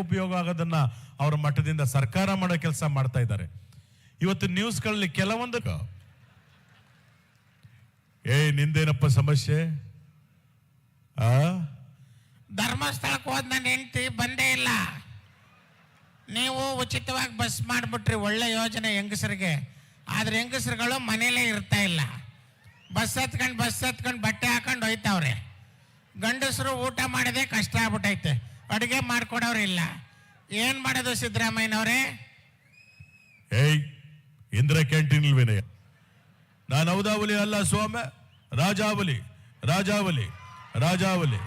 ಉಪಯೋಗ ಆಗೋದನ್ನ ಅವರ ಮಠದಿಂದ ಸರ್ಕಾರ ಮಾಡೋ ಕೆಲಸ ಮಾಡ್ತಾ ಇದ್ದಾರೆ. ಇವತ್ತು ನ್ಯೂಸ್ಗಳಲ್ಲಿ ಕೆಲವೊಂದು ಏ, ನಿಂದೇನಪ್ಪ ಸಮಸ್ಯೆ? ಆ? ಧರ್ಮಸ್ಥಳಕ್ಕೆ ಹೋದ್ ನನ್ನ ಹೆಂಡತಿ ಬಂದೇ ಇಲ್ಲ. ನೀವು ಉಚಿತವಾಗಿ ಬಸ್ ಮಾಡಿಬಿಟ್ರಿ, ಒಳ್ಳೆ ಯೋಜನೆ ಹೆಂಗಸರಿಗೆ. ಆದ್ರೆ ಹೆಂಗಸರುಗಳು ಮನೇಲೇ ಇರ್ತಾ ಇಲ್ಲ. ಬಸ್ ಹತ್ಕೊಂಡು ಬಸ್ ಹತ್ಕೊಂಡು ಬಟ್ಟೆ ಹಾಕೊಂಡು ಹೋಯ್ತಾವ್ರೆ. ಗಂಡಸರು ಊಟ ಮಾಡೋದೇ ಕಷ್ಟ ಆಗ್ಬಿಟ್ಟೈತೆ ಅಡುಗೆ ಮಾಡ್ಕೊಡೋರು ಇಲ್ಲ. ಏನು ಮಾಡೋದು ಸಿದ್ದರಾಮಯ್ಯನವರೇ? ಏಯ್, ಇಂದ್ರ ಕ್ಯಾಂಟೀನ್ ವಿನಯ ನಾನು ಹೌದಾವಲಿ ಅಲ್ಲ ಸೋಮ ರಾಜಾವಲಿ ರಾಜಾವಲಿ ರಾಜಾವಲಿ.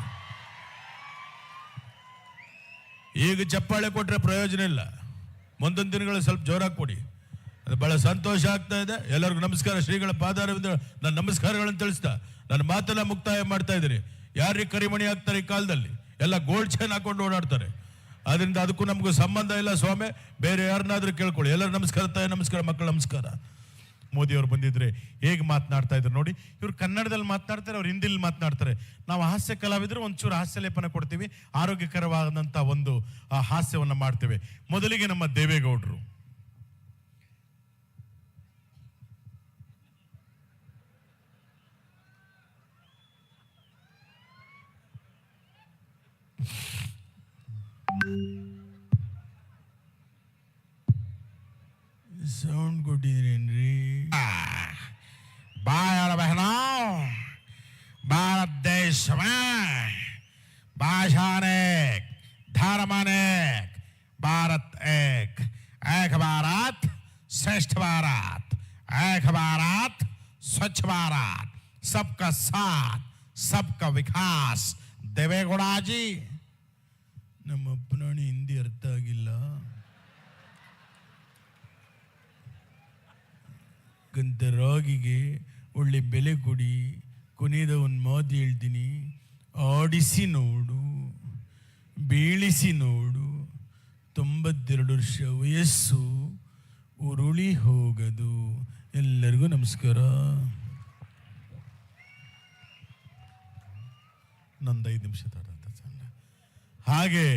ಈಗ ಚಪ್ಪಾಳೆ ಕೊಟ್ರೆ ಪ್ರಯೋಜನ ಇಲ್ಲ. ಮುಂದಿನ ದಿನಗಳು ಸ್ವಲ್ಪ ಜೋರಾಗಿ ಕೊಡಿ. ಅದು ಬಹಳ ಸಂತೋಷ ಆಗ್ತಾ ಇದೆ. ಎಲ್ಲರಿಗೂ ನಮಸ್ಕಾರ. ಶ್ರೀಗಳ ಪಾದಾರವಿಂದ ನನ್ನ ನಮಸ್ಕಾರಗಳನ್ನು ತಿಳಿಸ್ತಾ, ನನ್ನ ಮಾತೆಲ್ಲ ಮುಕ್ತಾಯ ಮಾಡ್ತಾ ಇದ್ದೀನಿ. ಯಾರಿಗೆ ಕರಿಮಣಿ ಆಗ್ತಾರೆ ಈ ಕಾಲದಲ್ಲಿ? ಎಲ್ಲ ಗೋಲ್ಡ್ ಚೈನ್ ಹಾಕೊಂಡು ಓಡಾಡ್ತಾರೆ. ಅದರಿಂದ ಅದಕ್ಕೂ ನಮಗೂ ಸಂಬಂಧ ಇಲ್ಲ ಸ್ವಾಮಿ. ಬೇರೆ ಯಾರನ್ನಾದ್ರೂ ಕೇಳ್ಕೊಳ್ಳಿ. ಎಲ್ಲರೂ ನಮಸ್ಕಾರ ತಾಯಿ, ನಮಸ್ಕಾರ ಮಕ್ಕಳು, ನಮಸ್ಕಾರ. ಮೋದಿ ಅವರು ಬಂದಿದ್ರೆ ಹೇಗೆ ಮಾತನಾಡ್ತಾ ಇದ್ರು ನೋಡಿ. ಇವ್ರು ಕನ್ನಡದಲ್ಲಿ ಮಾತನಾಡ್ತಾರೆ, ಅವ್ರು ಹಿಂದಿಲಿ ಮಾತನಾಡ್ತಾರೆ. ನಾವು ಹಾಸ್ಯ ಕಲಾವಿದರು ಒಂಚೂರು ಹಾಸ್ಯ ಲೇಪನ ಕೊಡ್ತೀವಿ. ಆರೋಗ್ಯಕರವಾದಂಥ ಒಂದು ಹಾಸ್ಯವನ್ನು ಮಾಡ್ತೇವೆ. ಮೊದಲಿಗೆ ನಮ್ಮ ದೇವೇಗೌಡರು. भारत देश में भाषा अनेक धर्म अनेक भारत एक एक भारत श्रेष्ठ भारत एक भारत स्वच्छ भारत सबका साथ सबका विकास देवेगौड़ा जी ನಮ್ಮ ಅಪ್ಪನಾಣಿ ಹಿಂದಿ ಅರ್ಥ ಆಗಿಲ್ಲ ಕಂತ ರಾಗಿಗೆ ಒಳ್ಳೆ ಬೆಲೆ ಕೊಡಿ ಕೊನೆಯದ ಒಂದು ಮಾತು ಹೇಳ್ತೀನಿ. ಆಡಿಸಿ ನೋಡು, ಬೀಳಿಸಿ ನೋಡು. ತೊಂಬತ್ತೆರಡು ವರ್ಷ ವಯಸ್ಸು ಉರುಳಿ ಹೋಗದು. ಎಲ್ಲರಿಗೂ ನಮಸ್ಕಾರ. ನಂದು ಐದು ನಿಮಿಷ ಚಂದ. ಹಾಗೆ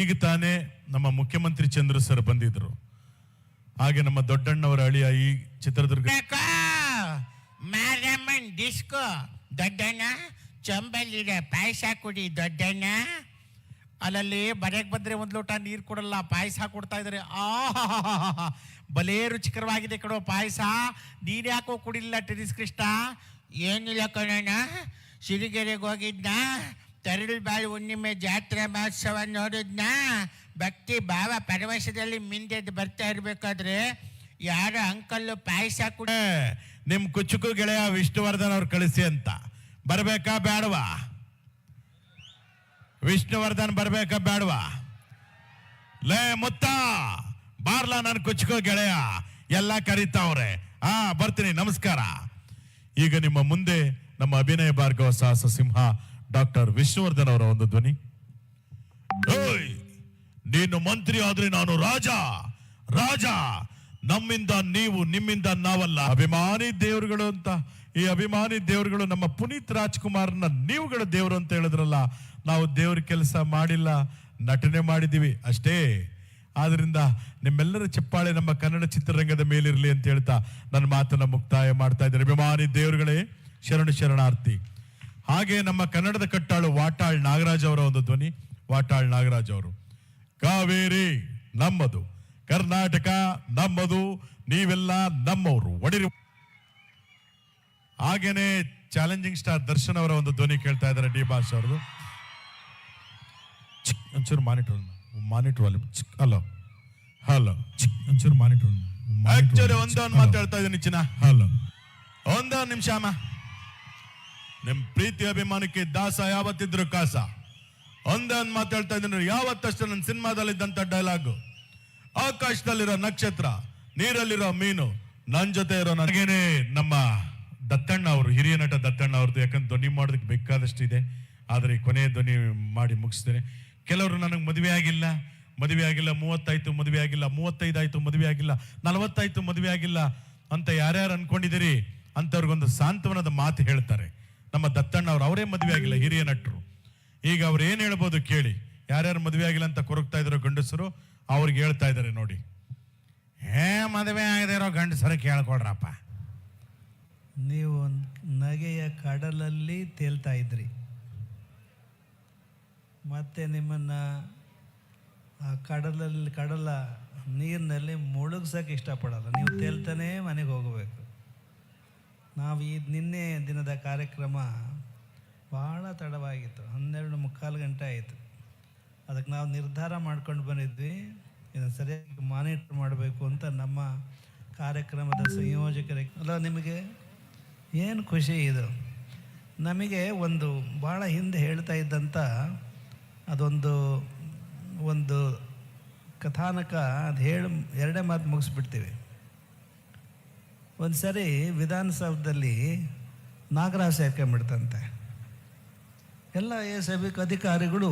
ಈಗ ತಾನೇ ನಮ್ಮ ಮುಖ್ಯಮಂತ್ರಿ ಚಂದ್ರ ಸರ್ ಬಂದಿದ್ರು. ಹಾಗೆ ನಮ್ಮ ದೊಡ್ಡಣ್ಣವರ ಅಳಿಯ ಈ ಚಿತ್ರದುರ್ಗ ಮಾರಮ್ಮನ್ ಡಿಸ್ಕೋ ದೊಡ್ಡಣ್ಣ ಚಂಬಲ್ಲಿದೆ ಪಾಯಸ ಕುಡಿ ದೊಡ್ಡಣ್ಣ. ಅಲ್ಲಲ್ಲಿ ಮನೆಗೆ ಬಂದರೆ ಒಂದು ಲೋಟ ನೀರು ಕೊಡಲ್ಲ, ಪಾಯಸ ಕೊಡ್ತಾ ಇದ್ದಾರೆ ಆ ಬಲೇ ರುಚಿಕರವಾಗಿದೆ ಕಡೋ ಪಾಯಸ. ನೀರು ಯಾಕೋ ಕುಡಿಲ್ಲ ಟೆನಿಸ್ ಕೃಷ್ಣ? ಏನಿಲ್ಲ ಕಣಣ್ಣ. ಸಿರಿಗೆರೆಗೆ ಹೋಗಿದ್ನ. ತರಳು ಬಾಳಿ ಹುಣ್ಣಿಮೆ ಜಾತ್ರೆ ಮಹೋತ್ಸವ ನೋಡಿದ್ನ. ಭಕ್ತಿ ಭಾವ ಪರವಶದಲ್ಲಿ ಮಿಂದೆದ್ದು ಬರ್ತಾ ಇರ್ಬೇಕಾದ್ರೆ ಯಾರೋ ಅಂಕಲ್ ಪಾಯಸ ಕೂಡ ನಿಮ್ ಕುಚುಕು ಗೆಳೆಯ ವಿಷ್ಣುವರ್ಧನ್ ಅವ್ರು ಕಳಿಸಿ ಅಂತ. ಬರ್ಬೇಕಾ ಬೇಡವಾ ವಿಷ್ಣುವರ್ಧನ್ ಬರ್ಬೇಕಾ ಬೇಡವಾ ಲೇ, ಮುತ್ತ, ಬಾರ್ಲ ನನ್ ಕುಚುಕು ಗೆಳೆಯ. ಎಲ್ಲ ಕರೀತಾವ್ರೆ. ಆ, ಬರ್ತೀನಿ, ನಮಸ್ಕಾರ. ಈಗ ನಿಮ್ಮ ಮುಂದೆ ನಮ್ಮ ಅಭಿನಯ ಭಾರ್ಗವ ಸಾಹಸ ಸಿಂಹ, ಡಾಕ್ಟರ್ ವಿಷ್ಣುವರ್ಧನ್ ಅವರ ಒಂದು ಧ್ವನಿ. ನೀನು ಮಂತ್ರಿ ಆದ್ರೆ ನಾನು ರಾಜ ರಾಜ. ನಮ್ಮಿಂದ ನೀವು ನಿಮ್ಮಿಂದ ನಾವಲ್ಲ. ಅಭಿಮಾನಿ ದೇವರುಗಳು ಅಂತ. ಈ ಅಭಿಮಾನಿ ದೇವರುಗಳು ನಮ್ಮ ಪುನೀತ್ ರಾಜ್ಕುಮಾರ್ನ ನೀವುಗಳ ದೇವರು ಅಂತ ಹೇಳಿದ್ರಲ್ಲ, ನಾವು ದೇವ್ರ ಕೆಲಸ ಮಾಡಿಲ್ಲ, ನಟನೆ ಮಾಡಿದೀವಿ ಅಷ್ಟೇ. ಆದ್ರಿಂದ ನಿಮ್ಮೆಲ್ಲರ ಚಪ್ಪಾಳೆ ನಮ್ಮ ಕನ್ನಡ ಚಿತ್ರರಂಗದ ಮೇಲಿರಲಿ ಅಂತ ಹೇಳ್ತಾ ನನ್ನ ಮಾತನ್ನ ಮುಕ್ತಾಯ ಮಾಡ್ತಾ ಇದ್ದಾರೆ ಅಭಿಮಾನಿ ದೇವರುಗಳೇ, ಶರಣ ಶರಣಾರ್ಥಿ. ಹಾಗೆ ನಮ್ಮ ಕನ್ನಡದ ಕಟ್ಟಾಳು ವಾಟಾಳ್ ನಾಗರಾಜ್ ಅವರ ಒಂದು ಧ್ವನಿ, ವಾಟಾಳ್ ನಾಗರಾಜ್ ಅವರು. ಕಾವೇರಿ ನಮ್ಮದು. ಕರ್ನಾಟಕ ನಮ್ಮದು ನೀವೆಲ್ಲ ನಮ್ಮವರು. ಒಡಿರಿ ಹಾಗೇನೆ ಚಾಲೆಂಜಿಂಗ್ ಸ್ಟಾರ್ ದರ್ಶನ್ ಅವರ ಒಂದು ಧ್ವನಿ ಕೇಳ್ತಾ ಇದ್ದಾರೆ ಡಿ ಬಾಸ್ ಅವ್ರದ್ದು. ಚಿಕ್, ಒಂಚೂರು monitor monitor volume hello. Hello. ಒಂಚೂರು ಮಾನಿಟರ್ ಆಕ್ಚುಲಿ ಒಂದೊಂದು ಮಾತಾಡ್ತಾ ಇದ್ದೀನಿ ಚಿನ್ನ. ಹಲೋ. ಒಂದೊಂದು ನಿಮಿಷ ಅಮ್ಮ. ನಿಮ್ಮ ಪ್ರೀತಿ ಅಭಿಮಾನಕ್ಕೆ ದಾಸ ಯಾವತ್ತಿದ್ರು ಕಾಸ. ಒಂದೊಂದು ಮಾತಾಡ್ತಾ ಇದ್ದೀನಿ. ಯಾವತ್ತಷ್ಟು ನನ್ನ ಸಿನಿಮಾದಲ್ಲಿದ್ದಂಥ ಡೈಲಾಗು ಆಕಾಶದಲ್ಲಿರೋ ನಕ್ಷತ್ರ, ನೀರಲ್ಲಿರೋ ಮೀನು ನನ್ನ ಜೊತೆ ಇರೋ ನನಗೇನೆ ನಮ್ಮ ದತ್ತಣ್ಣ ಅವರು, ಹಿರಿಯ ನಟ ದತ್ತಣ್ಣ ಅವ್ರದ್ದು. ಯಾಕಂದ್ರೆ ಧ್ವನಿ ಮಾಡೋದಕ್ಕೆ ಬೇಕಾದಷ್ಟು ಇದೆ. ಆದರೆ ಕೊನೆಯ ಧ್ವನಿ ಮಾಡಿ ಮುಗಿಸ್ತೇನೆ. ಕೆಲವರು ನನಗೆ ಮದುವೆ ಆಗಿಲ್ಲ ಮದುವೆ ಆಗಿಲ್ಲ, ಮೂವತ್ತಾಯ್ತು, ಮದುವೆ ಆಗಿಲ್ಲ, ಮೂವತ್ತೈದಾಯ್ತು, ಮದುವೆ ಆಗಿಲ್ಲ, ನಲವತ್ತಾಯ್ತು, ಮದುವೆ ಆಗಿಲ್ಲ ಅಂತ ಯಾರ್ಯಾರು ಅನ್ಕೊಂಡಿದ್ದೀರಿ ಅಂಥವ್ರಿಗೊಂದು ಸಾಂತ್ವನದ ಮಾತು ಹೇಳ್ತಾರೆ. ನಮ್ಮ ದತ್ತಣ್ಣ ಅವರು ಅವರೇ ಮದುವೆ ಆಗಿಲ್ಲ, ಹಿರಿಯ ನಟರು. ಈಗ ಅವ್ರು ಏನು ಹೇಳ್ಬೋದು ಕೇಳಿ. ಯಾರ್ಯಾರು ಮದುವೆ ಆಗಿಲ್ಲ ಅಂತ ಕೊರಗ್ತಾ ಇದ್ರು ಗಂಡಸರು ಅವ್ರಿಗೆ ಹೇಳ್ತಾ ಇದ್ದಾರೆ ನೋಡಿ. ಹೇ, ಮದುವೆ ಆಗದೆ ಇರೋ ಗಂಡಸರು ಕೇಳ್ಕೊಡ್ರಪ್ಪ. ನೀವು ನಗೆಯ ಕಡಲಲ್ಲಿ ತೇಲ್ತಾ ಇದ್ರಿ. ಮತ್ತೆ ನಿಮ್ಮನ್ನು ಆ ಕಡಲಲ್ಲಿ, ಕಡಲ ನೀರಿನಲ್ಲಿ ಮುಳುಗ್ಸೋಕೆ ಇಷ್ಟಪಡಲ್ಲ. ನೀವು ತೇಲ್ತಾನೆ ಮನೆಗೆ ಹೋಗಬೇಕು. ನಾವು ಈ ನಿನ್ನೆ ದಿನದ ಕಾರ್ಯಕ್ರಮ ಭಾಳ ತಡವಾಗಿತ್ತು. ಹನ್ನೆರಡು ಮುಕ್ಕಾಲು ಗಂಟೆ ಆಯಿತು. ಅದಕ್ಕೆ ನಾವು ನಿರ್ಧಾರ ಮಾಡ್ಕೊಂಡು ಬಂದಿದ್ವಿ. ಇದನ್ನು ಸರಿಯಾಗಿ ಮಾನಿಟರ್ ಮಾಡಬೇಕು ಅಂತ ನಮ್ಮ ಕಾರ್ಯಕ್ರಮದ ಸಂಯೋಜಕರಿಗೆ ಅಲ್ಲ, ನಿಮಗೆ ಏನು ಖುಷಿ ಇದು? ನಮಗೆ ಒಂದು ಭಾಳ ಹಿಂದೆ ಹೇಳ್ತಾ ಇದ್ದಂಥ ಅದೊಂದು, ಒಂದು ಕಥಾನಕ ಅದು ಹೇಳಿ, ಎರಡೇ ಮಾತು ಮುಗಿಸ್ಬಿಡ್ತೀವಿ. ಒಂದು ಸರಿ ವಿಧಾನಸೌಧದಲ್ಲಿ ನಾಗರಾಜ್ ಸೇರ್ಕೊಂಡ್ಬಿಡ್ತಂತೆ. ಎಲ್ಲ ಎ ಸಭಿಕ ಅಧಿಕಾರಿಗಳು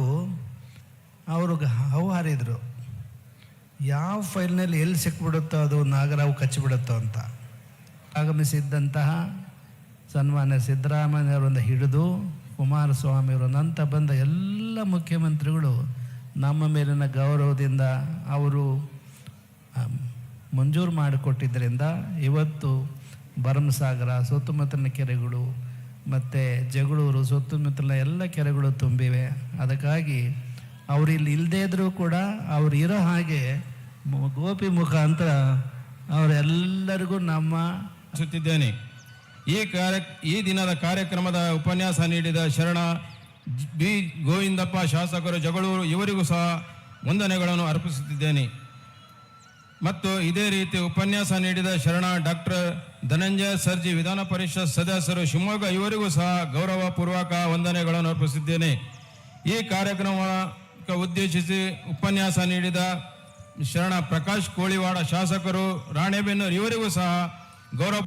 ಅವ್ರಿಗೆ ಹೌಹಾರಿದ್ರು ಯಾವ ಫೈಲ್ನಲ್ಲಿ ಎಲ್ಲಿ ಸಿಕ್ಬಿಡುತ್ತೋ ಅದು ನಾಗರಾವ್ ಕಚ್ಚಿಬಿಡುತ್ತೋ ಅಂತ. ಆಗಮಿಸಿದ್ದಂತಹ ಸನ್ಮಾನ್ಯ ಸಿದ್ದರಾಮಯ್ಯವರಿಂದ ಹಿಡಿದು ಕುಮಾರಸ್ವಾಮಿಯವರು ನಂತ ಬಂದ ಎಲ್ಲ ಮುಖ್ಯಮಂತ್ರಿಗಳು ನಮ್ಮ ಮೇಲಿನ ಗೌರವದಿಂದ ಅವರು ಮಂಜೂರು ಮಾಡಿಕೊಟ್ಟಿದ್ದರಿಂದ ಇವತ್ತು ಭರಮಸಾಗರ ಸುತ್ತಮುತ್ತಲಿನ ಕೆರೆಗಳು ಮತ್ತು ಜಗಳೂರು ಸುತ್ತಮುತ್ತಲಿನ ಎಲ್ಲ ಕೆರೆಗಳು ತುಂಬಿವೆ. ಅದಕ್ಕಾಗಿ ಅವ್ರು ಇಲ್ಲಿ ಇಲ್ಲದೇ ಇದ್ರೂ ಕೂಡ ಅವ್ರು ಇರೋ ಹಾಗೆ ಗೋಪಿ ಮುಖಾಂತರ ಅವರೆಲ್ಲರಿಗೂ ನಮ್ಮ ಸುತ್ತಿದ್ದೇನೆ ಈ ಕಾರ್ಯ, ಈ ದಿನದ ಕಾರ್ಯಕ್ರಮದ ಉಪನ್ಯಾಸ ನೀಡಿದ ಶರಣ, ಬಿ. ಗೋವಿಂದಪ್ಪ, ಶಾಸಕರು, ಜಗಳೂರು, ಇವರಿಗೂ ಸಹ ವಂದನೆಗಳನ್ನು ಅರ್ಪಿಸುತ್ತಿದ್ದೇನೆ. ಮತ್ತು ಇದೇ ರೀತಿ ಉಪನ್ಯಾಸ ನೀಡಿದ ಶರಣ, ಡಾಕ್ಟರ್ ಧನಂಜಯ ಸರ್ಜಿ, ವಿಧಾನ ಪರಿಷತ್ ಸದಸ್ಯರು, ಶಿವಮೊಗ್ಗ, ಇವರಿಗೂ ಸಹ ಗೌರವಪೂರ್ವಕ ವಂದನೆಗಳನ್ನು ಅರ್ಪಿಸಿದ್ದೇನೆ ಈ ಕಾರ್ಯಕ್ರಮಕ್ಕೆ ಉದ್ದೇಶಿಸಿ ಉಪನ್ಯಾಸ ನೀಡಿದ ಶರಣ ಪ್ರಕಾಶ್ ಕೋಳಿವಾಡ ಶಾಸಕರು ರಾಣೆಬೆನ್ನೂರು ಇವರಿಗೂ ಸಹ ಗೌರವ